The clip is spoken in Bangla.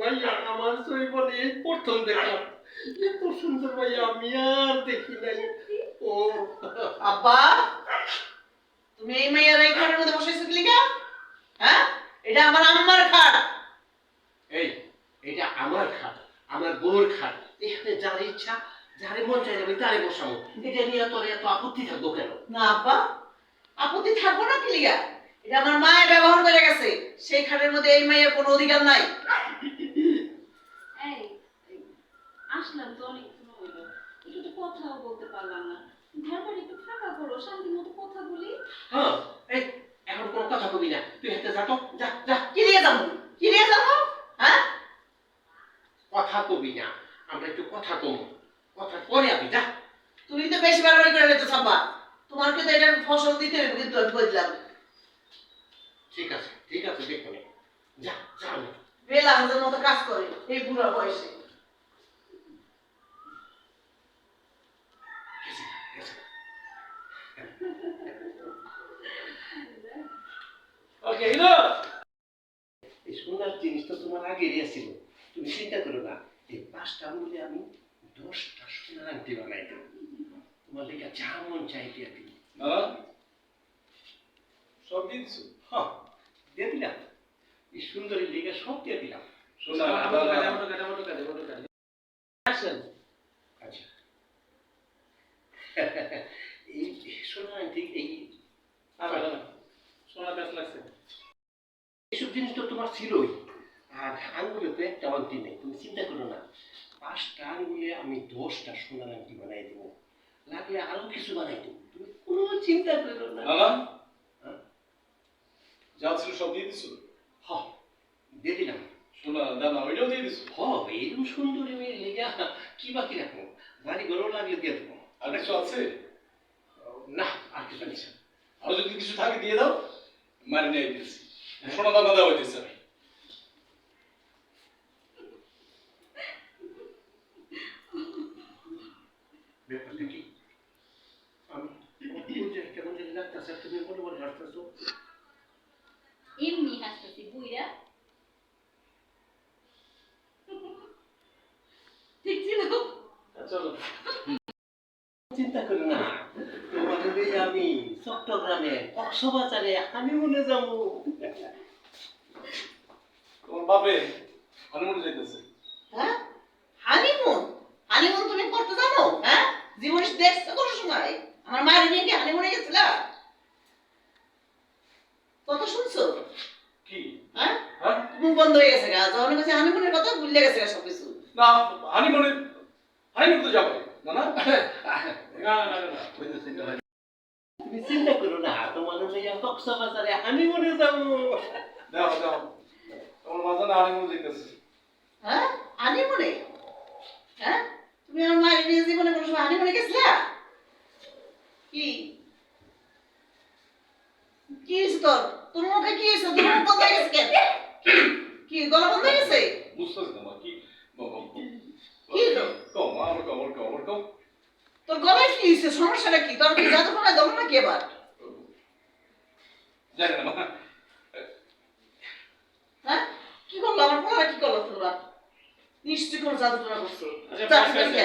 ভাইয়া আমার জীবনে এই প্রথম দেখলাম এত সুন্দর ভাইয়া আমি আর দেখি নাই। ও আব্বা তুমি এই মাইয়ার এই খাটের মধ্যে বসেছো কি হ্যাঁ? এটা আমার আম্মার খাট। এই এটা আমার খাট আমার বউর খাট। এখানে যার ইচ্ছা যারে মন চাই যাবে তারে বসাবো। এটা নিয়ে তোর এত আপত্তি থাকব কেন? না আব্বা আপত্তি থাকব না কি লিগা এটা আমার মায়ের ব্যবহার করে গেছে। সেই খাটের মধ্যে এই মাইয়ার কোনো অধিকার নাই এই এই, আসলাম তো অনেকক্ষণ হইল একটু তো কথাও বলতে পারলাম না। ধ্যানবার একটু ফাঁকা করো, শান্তি মতো কথা বলি। হ্যাঁ এখন কোনো কথা কবি না। তুই যা তো। যা যা, কি দিয়ে যাব? কি দিয়ে যাব? হ্যাঁ? কথা কবি না, আমরা একটু কথা কম। কথা আমি যা। তুমি তো বেশি বাড়াবাড়ি করে কিন্তু এটার ফসল দিতে হবে কিন্তু আমি বলে দিলাম ঠিক আছে ঠিক আছে দেখো নে। যা যা বেলা হাজার মতো কাজ করে, এই বুড়া বয়সে গেছি, গেছি। ওকে ইলো এই সোনার জিনিসটা তোমার আগে ছিল। তুমি চিন্তা করো না এই পাঁচটা আঙুলে আমি দশটা সোনার আংটি বানাই দেবো তোমার লেখা যা মন চাই দিয়ে দিই। সব দিয়ে দিছো? হ্যাঁ দিয়ে দিলাম। এই সুন্দরী লেখা সব দিয়ে দিলাম। আচ্ছা। এই সোনার আংটি এই ব্যাস লাগছে। জিনিস তো তোমার ছিলই। আর আঙ্গুলে তো একটা নেই। তুমি চিন্তা করো না। পাঁচটা আঙ্গুলে আমি দশটা সোনার আংটি বানাই দেবো। লাগলে আরও কিছু বানাই দেবো। তুমি কোনো চিন্তা করো না। হ্যাঁ? যা ছিল সব দিয়ে দিছো? হ দিয়ে দিলাম। সোনা দানা ওইটাও দিয়ে দিছো? হ এইরকম সুন্দরী মেয়ে লেগা কি বাকি রাখব? বাড়ি গরম লাগলে দিয়ে দেবো। আর কিছু আছে? না আর কিছু আর যদি কিছু থাকে দিয়ে দাও। મારીને આવી જશે ઘણો બધા વધી સર চট্টগ্রামে কক্সবাজারে আমি মনে যাব তোমার বাপে হানিমুন যাইতেছে হ্যাঁ হানিমুন হানিমুন তুমি করতে জানো হ্যাঁ জীবনে দেখছ কোনো সময় আমার মায়ের নিয়ে কি হানিমুনে গেছিল কত শুনছো কি হ্যাঁ হ্যাঁ মুখ বন্ধ হয়ে গেছে গা যখন কাছে হানিমুনের কথা ভুলে গেছে গা সবকিছু না হানিমুনে হানিমুন তো যাবে না না না না না তোমার নিয়ে কক্সবাজারে আমি মনে দাও দাও তোমার মাঝে না হানিমুন যাইতেছে হ্যাঁ হানিমুনে হ্যাঁ তুমি আমার মায়ের নিয়ে জীবনে কোনো সময় হানিমুনে গেছিলা কি কি হয়েছে তোর তোর মুখে কি হয়েছে তোর মুখ বন্ধ হয়ে গেছে কি? কি গলা বন্ধ হয়ে গেছে বুঝতেছ না কি কি? কম আমার কম আমার কম আমার কম তোর গলায় কি হয়েছে সমস্যাটা কি তোর কি জাদু নাকি এবার জানি না। হ্যাঁ? কি করল? আমার পোলা কি করল তোরা নিশ্চয়ই কোনো জাদু টোনা করছে। আচ্ছা করছে।